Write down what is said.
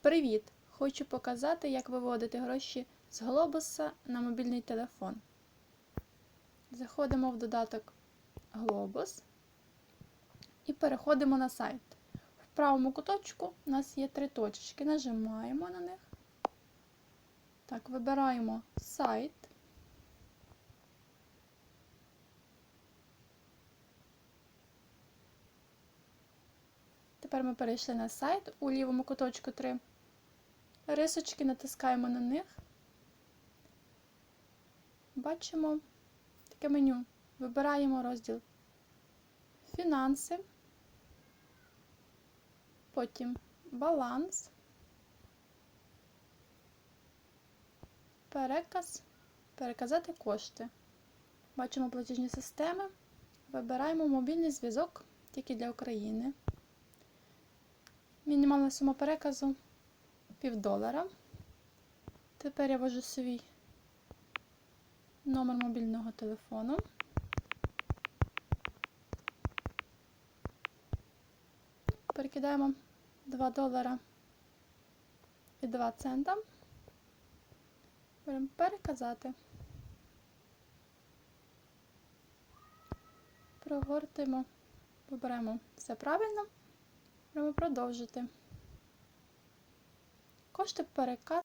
Привіт! Хочу показати, як виводити гроші з глобуса на мобільний телефон. Заходимо в додаток Глобус і переходимо на сайт. В правому куточку у нас є три точечки. Нажимаємо на них. Так, вибираємо сайт. Тепер ми перейшли на сайт. У лівому куточку три рисочки, натискаємо на них. Бачимо таке меню. Вибираємо розділ Фінанси, потім баланс, переказ, переказати кошти. Бачимо платіжні системи. Вибираємо мобільний зв'язок тільки для України. Мінімальна сума переказу півдолара. Тепер я ввожу свій номер мобільного телефону. Перекидаємо 2 долара і 2 цента. Беремо переказати. Прогортимо, вибираємо все правильно. Беремо продовжити. Кошти переказ.